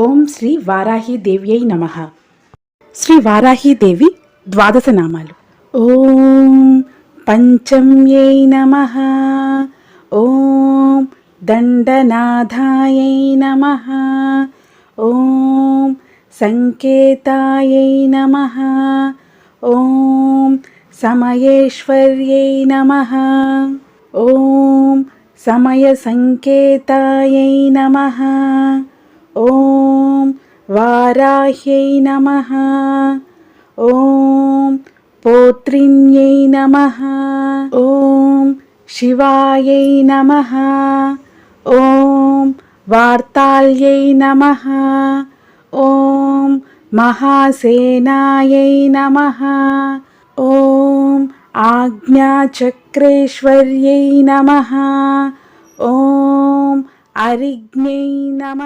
ఓం శ్రీ వారాహీదేవ్యై నమ. శ్రీ వారాహీదేవి ద్వాదశ నామాలు. ఓం పంచమ్యై నమ. ఓం దండనాథాయై నమ. ఓం సంకేతాయై నమ. ఓం సమయేశ్వర్యై నమ. ఓం సమయసంకేతాయై నమ. ఓం వారాహ్యై నమ. ఓం పోత్రిణ్యై నమ. ఓం శివాయై నమ. ఓం వార్తాల్యై నమ. ఓం మహాసేనాయై నమ. ఓం ఆజ్ఞాచక్రేశ్వర్యై నమ. ఓం అరిజ్ఞై నమ.